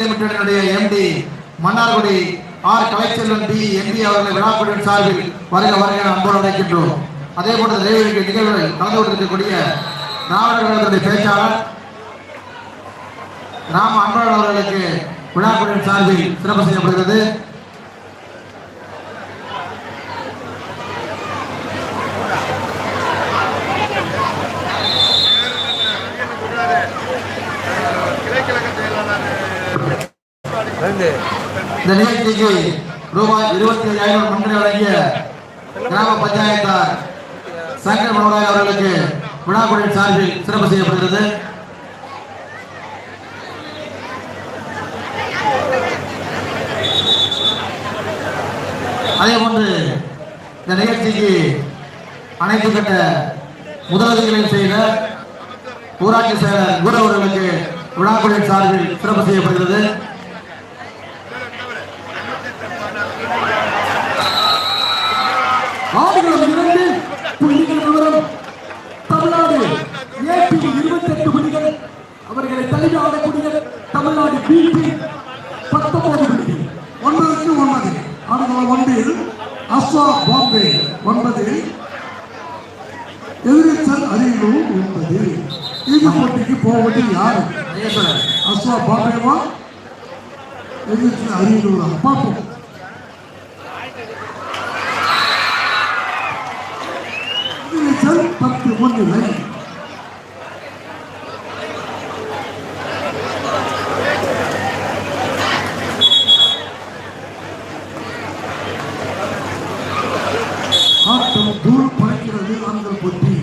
லிமிடெடினுடைய MD Mannargudi R Kalaiselvan B MP அவர்களை விழாக்குழுவின் சார்பில் வருக வருக அன்போடு அழைக்கின்றோம். அதே போன்ற தெய்வீக நிகழ்வுகளில் கலந்து கொண்டிருக்கக்கூடிய திராவிடர் கழகத்துடைய பேச்சாளர் ராம அன்பழகன் அவர்களுக்கு விழாக்குழுவின் சார்பில் சிறப்பு செய்யப்படுகிறது. இந்த நிகழ்ச்சிக்கு ரூபாய் இருபத்தி ஐநூறு முன்னிலை வழங்கிய கிராம பஞ்சாயத்தார் சங்கர் மனோராய் அவர்களுக்கு விழாக்குழுவின் சார்பில் சிறப்பு செய்யப்படுகிறது. அதே போன்று இந்த நிகழ்ச்சிக்கு அனைத்து கட்ட முதலுதவிகளையும் செய்த ஊராட்சி செயலர் குரு அவர்களுக்கு விழாக்குழுவின் சார்பில் சிறப்பு செய்யப்படுகிறது. ஆடுகளம் இரண்டு புள்ளிகள் விவரம் தமிழ்நாடு ஏபி இருபத்தி எட்டு புள்ளிகள் அவர்களை தள்ளி ஆடக்கூடிய தமிழ்நாடு பிபி பத்தொன்பது புள்ளி ஒன்பதுக்கு ஒன்பது. ஆடுகளம் ஒன்றில் அஸ்வா பாம்பே. ஒன்பது. எதிர்ச்சல் அரியலூர் ஒன்பது. இந்த போட்டிக்கு போவது யாரு? அஸ்வா பாம்பேவா? அரியலூரா? பார்ப்போம் எதிர்ச்சல் பத்து முன்னிலை ஆட்டம் தூள் பறக்கிறது அந்த புத்தி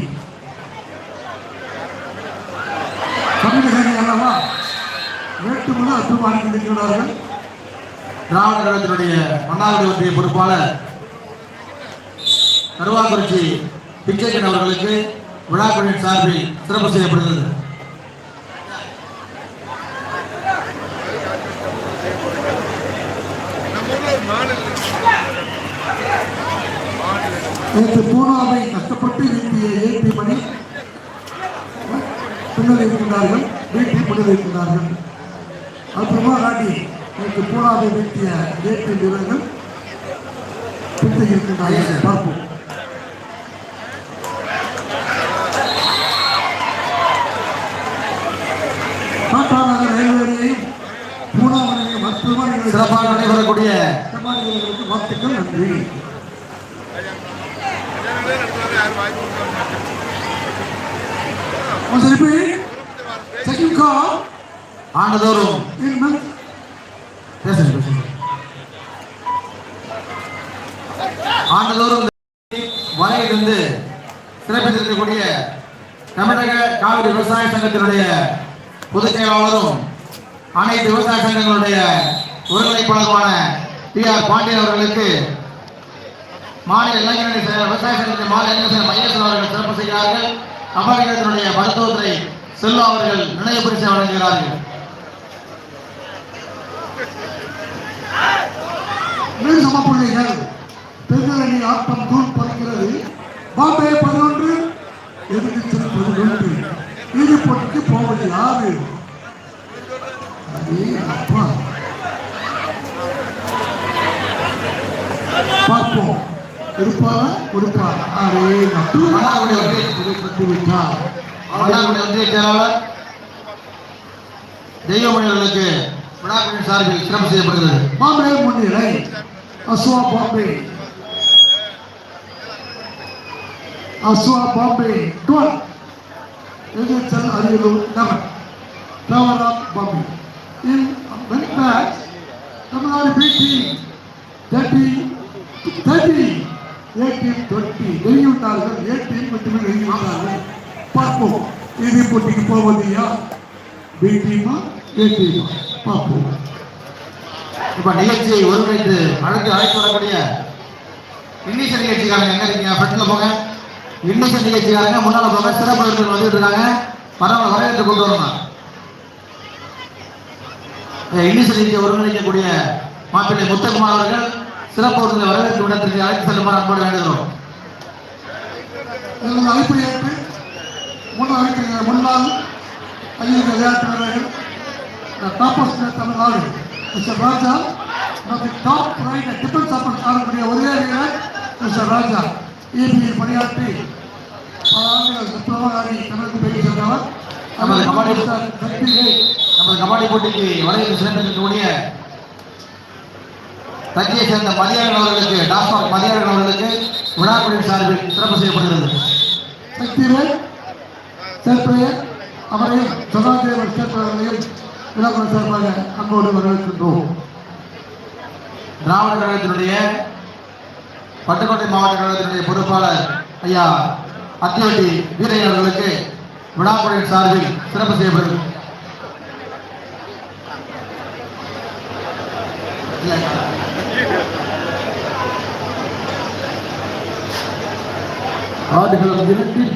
தமிழகனி அல்லவா வேட்டுமனு அத்துமாறி இருக்கிறார்கள் திராவிட கழகத்தினுடைய மன்னார்குடி ஒன்றிய பொறுப்பாளர் கருவாக்குறிச்சி பிச்சைக்கன் அவர்களுக்கு விழாக்குழுவின் சார்பில் சிறப்பு செய்யப்படுகிறது. நேற்று பூனாவை கஷ்டப்பட்டு வீட்டிய ஏபி மணி பின்னர் இருக்கின்றார்கள் வீட்டில் பின்னர் இருக்கின்றார்கள் அப்புறமா ராணி நேற்று பூனாவை வீட்டிய ஏற்றி வீரர்கள் இருக்கின்றார்கள் பார்ப்போம். டாடா நகர் ரயில்வேயையும் பூனாவனையும் நீங்கள் சிறப்பாக நடைபெறக்கூடிய வாழ்த்துக்கள் நன்றி. repeat? Second call. ஆண்டுதோறும். பேசுங்க பேசுங்க ஆண்டுதோறும் சிறப்பித்திருக்கக்கூடிய தமிழக காவிரி விவசாய சங்கத்தினுடைய பொதுச் செயலாளரும் அனைத்து விவசாய சங்கங்களுடைய ஒருங்கிணைப்பாளருமான டி ஆர் பாண்டியன் அவர்களுக்கு மாநில இளைஞரணி விவசாய சங்கத்தின் மாநில இளைஞர் அவர்கள் சிறப்பு செய்கிறார்கள். அமெரிக்கத்தினுடைய மருத்துவத்துறை செல்வா அவர்கள் நினைவு பரிசு வழங்குகிறார்கள். மேல் சமப்புள்ளிகள் பெருங்கலனி ஆட்டம் தூள் பறக்கிறது. பாம்பே பதினொன்று. எதிர்த்து பதினொன்று. இறுதிப் போட்டிக்கு போவது யாரு? அப்பா. பார்ப்போம். இருப்பாரா? கொடுப்பாரா அரே நட்டு ஒன்றிய கட்டி விட்டார். மன்னார்குடி ஒன்றிய செயலாளர் தெய்வமணி அவர்களுக்கு விழாக்குழுவின் சார்பில் சிறப்பு செய்யப்படுகிறது. பாம்பே முன்னிலை. அஸ்வா பாம்பே அஸ்வா Bombay twelve எதிர்ச்சல் Ariyalur eleven flower of Bombay in when match Tamil Nadu பிடி தேர்ட்டி தேர்ட்டி எயிட்டீன் டுவெண்ட்டி வெளியிட்டார்கள் எயிட்டீன் மட்டுமே வெளியிட்டார்கள் பார்ப்போம் இறுதி போட்டிக்கு போவது யார் பி டீமா ஏ டீமா பார்ப்போம் இப்ப நிகழ்ச்சியை ஒருங்கிணைத்து அழைத்து அழைத்து வரக்கூடிய இன்னிசை நிகழ்ச்சிக்காரங்க எங்க இருக்கீங்க? பட்டில போங்க. இன்னிசை நிகழ்ச்சிக்காரங்க முன்னால போங்க. சிறப்பு விருந்தினர் வந்துட்டு இருக்காங்க. பரவாயில்ல வரவேற்று கொண்டு வரணும். அஹ் நிகழ்ச்சியை ஒருங்கிணைக்கக்கூடிய மாப்பிள்ளை முத்தகுமார் அவர்கள் சிறப்பு விருந்தினர் வரவேற்பு இடத்திற்கு அழைத்து செல்லுமாறு அன்போடு வேண்டுகிறோம். எங்கள் அழைப்பை ஏற்று முன் அழைக்கிற முன்னாள் ஐயர் விளையாட்டு வீரர்கள் the topmost now the top right and defense support ஆடக்கூடிய ஒரே வீரர் மிஸ்டர் ராஜா இபியில் பணியாற்றி பல ஆண்டுகள் டிப்ளமாரி தமிழுக்கு பெரிய சேர்ந்தவர் நமது கபாடி மிஸ்டர் நமது கபாடி போட்டிக்கு வரையில் சிறந்திருக்கக்கூடிய தக்கியை சேர்ந்த மதியாளன் அவர்களுக்கு டாக்டர் மதியாளன் அவர்களுக்கு விழாக்குழுவின் சார்பில் சிறப்பு செய்யப்படுகிறது. சக்திவேல் சேர்ப்பையர் அவரையும் சதாதேவன் சேர்ப்பவர்களையும் விழாக்கள் சார்பாக அன்போடு வரவேற்கின்றோம். திராவிட கழகத்தினுடைய பட்டுக்கோட்டை மாவட்ட கழகத்தினுடைய பொறுப்பாளர் ஐயா அத்திவட்டி வீரையன் அவர்களுக்கு விழாக்குழுவின் சார்பில் சிறப்பு செய்யப்படும். ஆடுகளும் இரண்டில்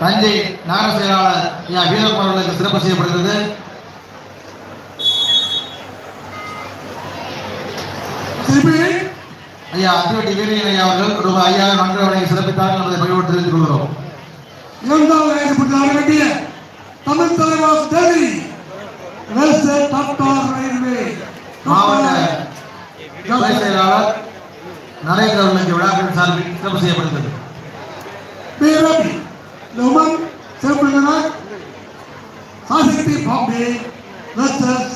தஞ்சை நகர செயலாளர் ஐயா வீரகுமார் அவர்களுக்கு சிறப்பு செய்யப்படுகிறது. ஐயா அத்திவட்டி வீரையன் ஐயா அவர்கள் ரூபாய் ஐயாயிரம் நன்கு வழங்கி சிறப்பித்தார்கள் என்பதை பகிர்வு தெரிவித்துக் கொள்கிறோம் இரண்டாவது ஆட வேண்டிய தமிழ் தலைவாஸ் டெல்லி. வெல்சே டாக்டர் ரயில்வே மாவட்ட துணை செயலாளர் நரேந்திர அவர்களுக்கு விழாக்கள் சார்பில் சிறப்பு செய்யப்படுகிறது. பேரவி லெமன் சிறப்புள்ளனர் சாகித்ய பாம்பே வெர்சஸ்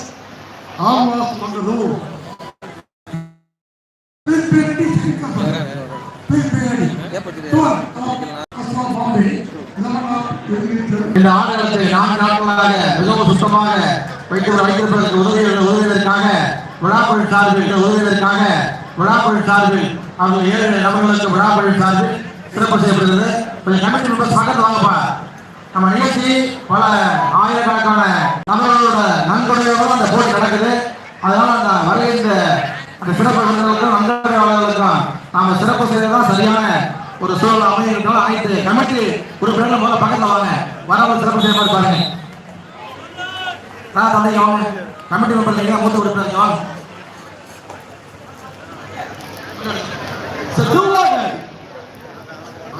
ஆவாஸ் மங்களூர் பிற்பேரடி பிற்பேரடி துவன் அஸ்மா இந்த ஆடுகளத்தை நான்கு நாட்களாக மிகவும் சுத்தமாக வைத்து வைத்திருப்பதற்கு உதவி உதவியதற்காக விழாக்குழு சார்பில் இந்த உதவியதற்காக விழாக்குழு சார்பில் அவங்க ஏழு நபர்களுக்கு விழாக்குழு சார்பில் சிறப்பு செய்யப்படுகிறது. கொஞ்சம் கமிட்டி ரொம்ப பக்கத்தில் வாங்கப்பா. நம்ம நிகழ்ச்சி பல ஆயிரக்கணக்கான நபர்களோட நன்கொடையோடு அந்த போட்டி நடக்குது. அதனால அந்த வருகின்ற அந்த சிறப்பு விருந்தினர்களுக்கும் நன்கொடையாளர்களுக்கும் நாம சிறப்பு செய்யறதுதான் சரியான ஒரு சூழல் அமைகிறதுனால அனைத்து கமிட்டி உறுப்பினர்கள் முதல்ல பக்கத்தில் வாங்க. வரவங்க சிறப்பு செய்ய மாதிரி பாருங்க. நான் தந்தைங்க வாங்க? கமிட்டி மெம்பர் நீங்க மூத்த உறுப்பினர் வாங்க So, do order. அது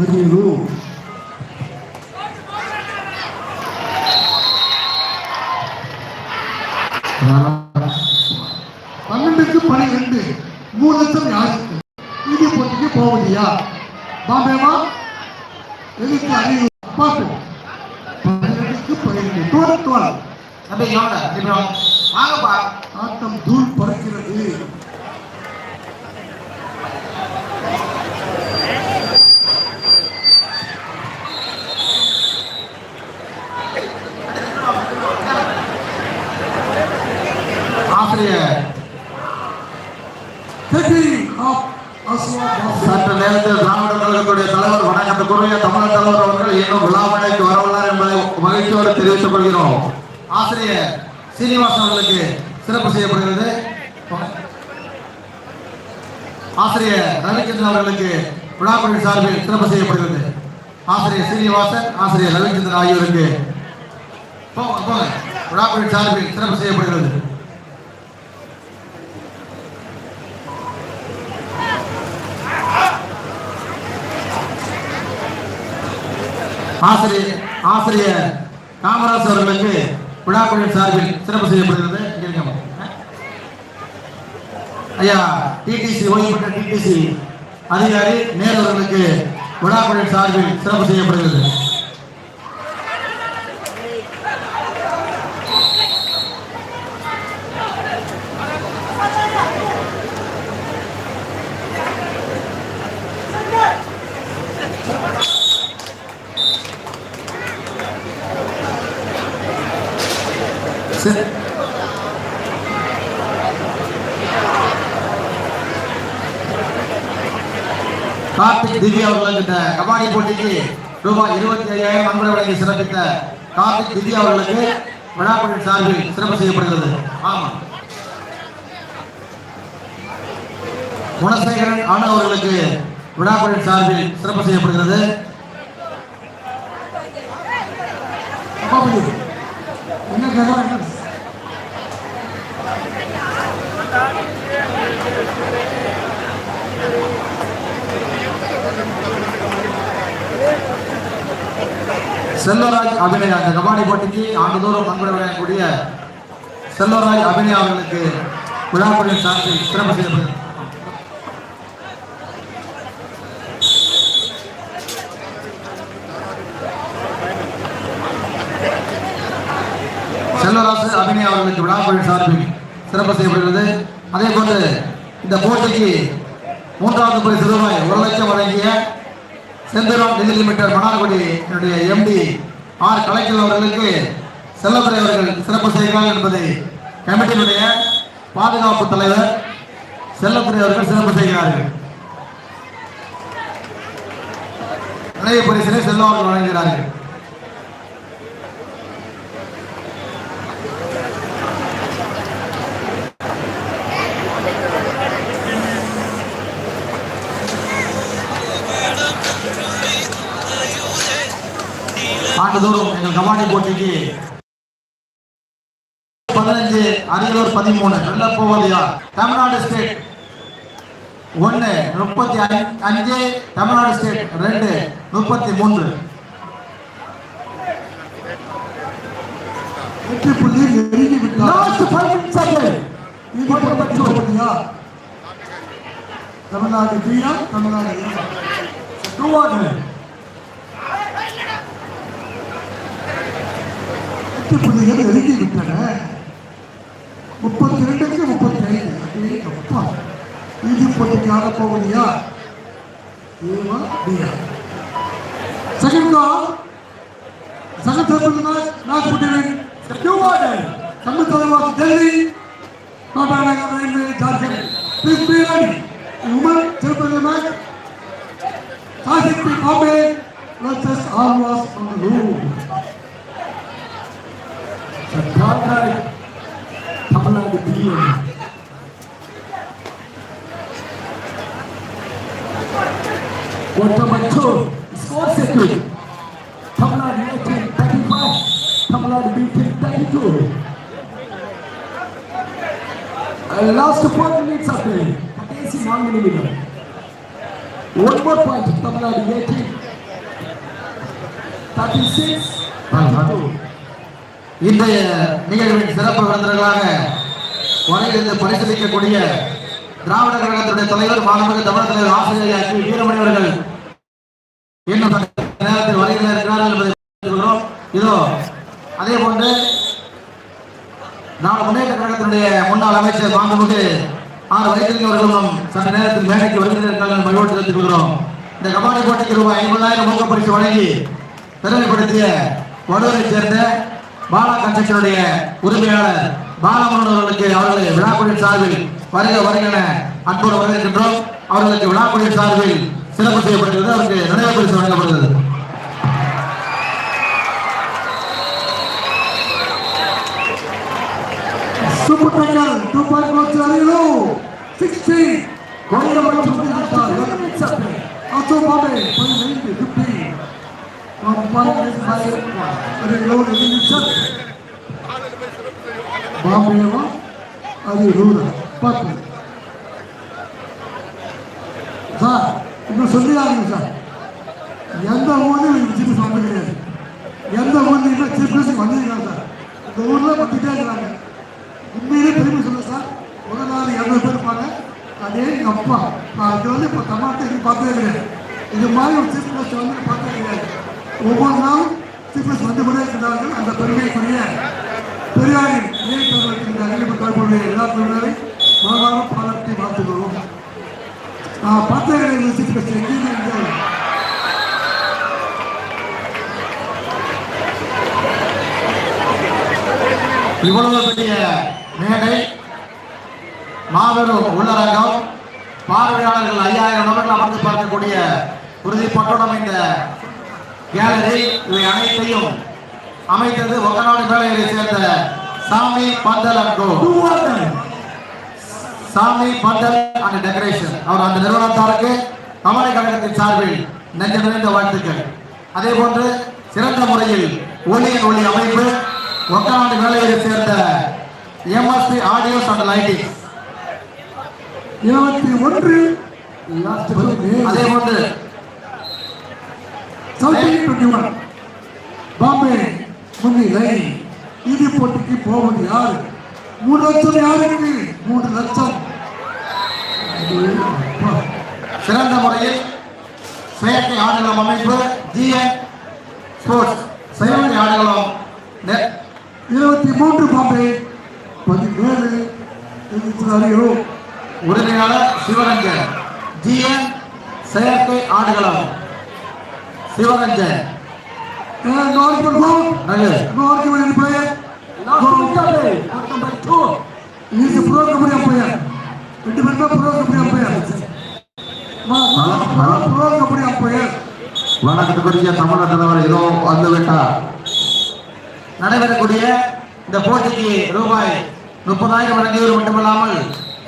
eleven Ariyalur பன்னெண்டுக்கு பன்னிரெண்டு மூணு லட்சம் யாருக்கு இறுதி போட்டிக்கு போவதியா? பாம்பேவா எதுக்கு அரியலூர் பார்ப்போம் பன்னிரெண்டுக்கு பன்னிரெண்டு டுவெல் டுவெல். வாங்கப்பா ஆட்டம் தூள் பறக்கிறது. ஆசிரியர் சற்று நேரத்தில் திராவிட கழகத்துடைய தலைவர் வணக்கத்துக்குரிய தலைவர் அவர்கள் இன்னும் விழாமடைக்கு வரவுள்ளார் என்பதை மகிழ்ச்சியோடு தெரிவித்துக் கொள்கிறோம். ஆசிரியர் சீனிவாசன் அவர்களுக்கு சிறப்பு செய்யப்படுகிறது. ஆசிரியர் ரவிச்சந்திரன் அவர்களுக்கு விழாக்குழு சார்பில் சிறப்பு செய்யப்படுகிறது. ஆசிரியர் சீனிவாசன் ஆசிரியர் ரவிச்சந்திரன் ஆகியோருக்கு. விழாக்குழு சார்பில் சிறப்பு செய்யப்படுகிறது. ஆசிரியர் ஆசிரியர் காமராஜ் அவர்களுக்கு விழாக்குழு சார்பில் சிறப்பு செய்யப்படுகிறது. ஐயா டிடிசி ஓய்வு பெற்ற டிடிசி அதிகாரி நேரு அவர்களுக்கு விழாக்குழுவின் சார்பில் சிறப்பு செய்யப்படுகிறது சி- கார்த்திக் திவ்யா அவர்களுக்கு இந்த கபாடி போட்டிக்கு ரூபாய் இருபத்தி ஐயாயிரம் நண்பரை வழங்கி சிறப்பித்த கார்த்திக் திதி அவர்களுக்கு விழாக்குழுவின் சார்பில் சிறப்பு செய்யப்படுகிறது. ஆமா குணசேகரன் ஆனவர்களுக்கு அவர்களுக்கு விழாக்குழுவின் சார்பில் சிறப்பு செய்யப்படுகிறது. என்ன செல்வராஜ் அபிநயா அந்த கபாடி போட்டிக்கு ஆண்டுதோறும் பங்குட விளையாடக்கூடிய செல்வராஜ் அபிநயா அவர்களுக்கு விழாக்குழுவின் சார்பில் சிறப்பு செய்யப்படுகிறது செல்வராசு அபிநயா அவர்களுக்கு விழாக்குழுவின் சார்பில் சிறப்பு செய்யப்படுகிறது. அதே போன்று இந்த போட்டிக்கு மூன்றாவது பரிசு ரூபாய் ஒரு லட்சம் வழங்கிய செந்தரம் நிதி லிமிடெட் மன்னார்குடி என்னுடைய எம்டி ஆர் கலைக்கல் அவர்களுக்கு செல்லத்துறை அவர்கள் சிறப்பு செய்கிறார் என்பதை கமிட்டியினுடைய பாதுகாப்பு தலைவர் செல்லத்துறை அவர்கள் சிறப்பு செய்கிறார்கள். நினைவு பரிசனை செல்வம் அவர்கள் வழங்குகிறார்கள். ஆண்டுதோறும் எங்கள் கபாடி போட்டிக்கு பதினஞ்சு அரியலூர் பதிமூணு வெள்ள போவதையா தமிழ்நாடு ஸ்டேட். ஒன்னு முப்பத்தி அஞ்சு தமிழ்நாடு ஸ்டேட். ரெண்டு முப்பத்தி மூன்று. வெற்றி புள்ளி நெருங்கி விட்டார். தமிழ்நாடு பிரியா தமிழ்நாடு பத்து புள்ளிகள் நெருங்கி விட்டன முப்பத்தி ரெண்டுக்கு முப்பத்தி ஐந்து அப்பா இறுதி போட்டிக்கு ஆட போவதியா ஏவா பியா second railway Jharkhand. Please be ready woman Tirupati match versus Tamil Nadu Tamil Nadu PM ஒட்டமச்சூர் score secure Tamil Nadu eighteen thirty five Tamil Nadu beating thirty two last four minutes of கடைசி நான்கு நிமிடம் one more point Tamil Nadu eighteen thirty six இன்றைய நிகழ்வின் சிறப்பு விருந்தினர்களாக வரையிலிருந்து பரிசீலிக்கக்கூடிய திராவிட கழகத்துடைய தலைவர் மாணவர்கள் தமிழக தலைவர் ஆசிரியர் வீரமணி அவர்கள் இன்னும் நேரத்தில் வருகிற இருக்கிறார்கள் என்பதை இதோ அதே போன்று நாடு முன்னேற்ற கழகத்தினுடைய முன்னாள் அமைச்சர் மாண்புமிகு ஆர். வைத்திலிங்கம் அவர்களும் சற்று நேரத்தில் மேடைக்கு வருகிறார்கள் இருக்கிறார்கள் மகிழ்ச்சி தெரிவித்துக் இந்த கபாடி போட்டிக்கு ரூபாய் ஐம்பதாயிரம் ஊக்கப்பரிசு வழங்கி பெருமைப்படுத்திய வடூரைச் சேர்ந்த பாலா கன்ஸ்ட்ரக்ஷனுடைய உரிமையாளர் பாலமுருகன் அவர்களுக்கு அவர்களை விழாக்குழுவின் சார்பில் வருக வருக அன்போடு வருகின்றோம். அவர்களுக்கு விழாக்குழுவின் சார்பில் சிறப்பு செய்யப்படுகிறது அவருக்கு நினைவு பரிசு வழங்கப்படுகிறது. Super Tiger, 2.1 Charilo, 16, Kolkata Chundri Also Bombay, 0.90, 15, from 1.5, Ringlord, அது ரூரா பத்து சார் இன்னும் சொல்லியாருங்க சார் எந்த ஊர்லையும் எனக்கு சீஃப் கிடையாது எந்த ஊர்லையும் சீஃப் மினிஸ்டர் வந்திருக்காங்க சார் இந்த ஊரில் வந்துட்டே இருக்கிறாங்க உண்மையிலே பெருமை சொல்ல சார் ஒரு நாள் இரநூறு பேர் இருப்பாங்க அதே எங்கள் அப்பா நான் இது வந்து இப்போ தமிழ்நாட்டை பார்த்தே கிடையாது இது மாதிரி ஒரு சீஃப் மினிஸ்டர் வந்து பார்த்ததே கிடையாது ஒவ்வொரு நாளும் சீஃப் மினிஸ்டர் வந்து கொண்டே இருக்கிறார்கள் அந்த பெருமைக்குரிய பெரியாரின் இணையத்தவர்களுக்கு இந்த அறிவிப்பு தொடர்புடைய எல்லா பிரிவினரை மனதார பாராட்டி வாழ்த்துக்கிறோம் நான் பார்த்ததே கிடையாது சீஃப் மினிஸ்டர் இவ்வளவு பெரிய மேடை மாபெரும் உள்ளரங்கம் பார்வையாளர்கள் ஐயாயிரம் நபர்கள் அமர்ந்து பார்க்கக்கூடிய உறுதிப்பட்டுடன் இந்த கேலரி இவை அனைத்தையும் அமைத்தது ஒகநாடு மேலையை சேர்ந்த சாமி பந்தல் அண்ட் கோ. சாமி பந்தல் அண்ட் டெக்கரேஷன். அவர் அந்த நிறுவனத்தாருக்கு கமலை கழகத்தின் சார்பில் நெஞ்ச நிறைந்த வாழ்த்துக்கள். அதே போன்று சிறந்த முறையில் ஒளியின் ஒளி அமைப்பு ஒக்கநாடு வேலையை சேர்ந்த எம்எஸ்பி ஆடியோஸ் அண்ட் லைட்டிங் இருபத்தி ஒன்று அதே போன்று செவன்டீன் டுவெண்ட்டி ஒன் பாம்பே முன்னிலை. இறுதி போட்டிக்கு போவது யார்? மூணு லட்சம் யாருக்கு? மூன்று லட்சம். சிறந்த முறையில் செயற்கை ஆடுகளம் அமைப்பு ஜிஎன் ஸ்போர்ட்ஸ் செயற்கை ஆடுகளம் இருபத்தி மூன்று பாம்பே பதினேழு இருபத்தி அறிகிறோம் உரிமையாளர் சிவரஞ்சன் ஜிஎன் செயற்கை ஆடுகளம். Sivaranjan in player. He is a pro kabaddi pro kabaddi pro kabaddi. வணக்கத்துக்குரிய தமிழகத்தவர் இதோ வந்துவிட்டார். நடைபெறக்கூடிய இந்த போட்டிக்கு ரூபாய் முப்பதாயிரம் வழங்கியவர் மட்டுமல்லாமல்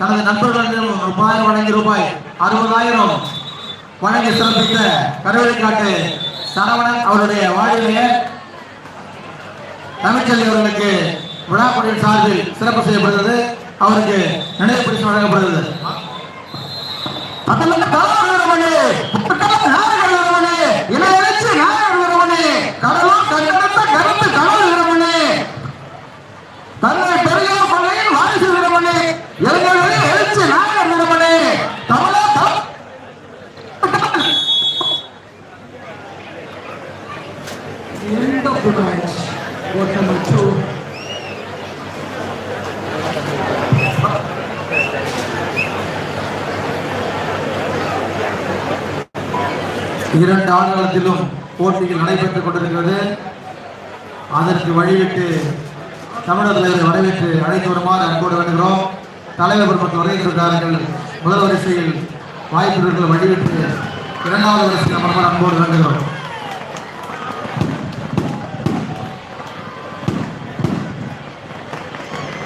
தனது நண்பர்களிடம் முப்பதாயிரம் வழங்கி ரூபாய் அறுபதாயிரம் வணங்கி சிறப்பித்த காட்டு சரவணன் அவருடைய வாழ்விலேயே தமிழ்ச்செல்வி அவர்களுக்கு விழாக்குழுவின் சார்பில் சிறப்பு செய்யப்படுகிறது. அவருக்கு நினைவு பரிசு வழங்கப்படுகிறது இரண்டு போட்டிகள் நடைபெற்றுக் கொண்டிருக்கிறது. அதற்கு வழிவிட்டு தமிழக தலைவரை வரவேற்று அழைத்து வருமாறு அன்போடு வேண்டுகிறோம். தலைவர் பெருமக்கள் வருகின்றார்கள் முதல் வரிசையில் வாய்ப்புகள் வழிவிட்டு இரண்டாவது வரிசையில் அமர்மாறு அன்போடு வேண்டுகிறோம்.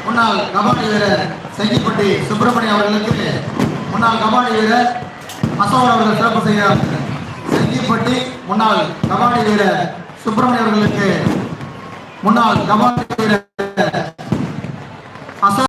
முன்னாள் கபாடி வீரர் செங்கிப்பட்டி சுப்பிரமணியம் அவர்களுக்கு முன்னாள் கபாடி வீரர் அசோகன் அவர்கள் சிறப்பு செய்கிறார்கள் கோவில்பட்டி முன்னாள் கபாடி வீரர் சுப்பிரமணியம் அவர்களுக்கு முன்னாள் கபாடி வீரர்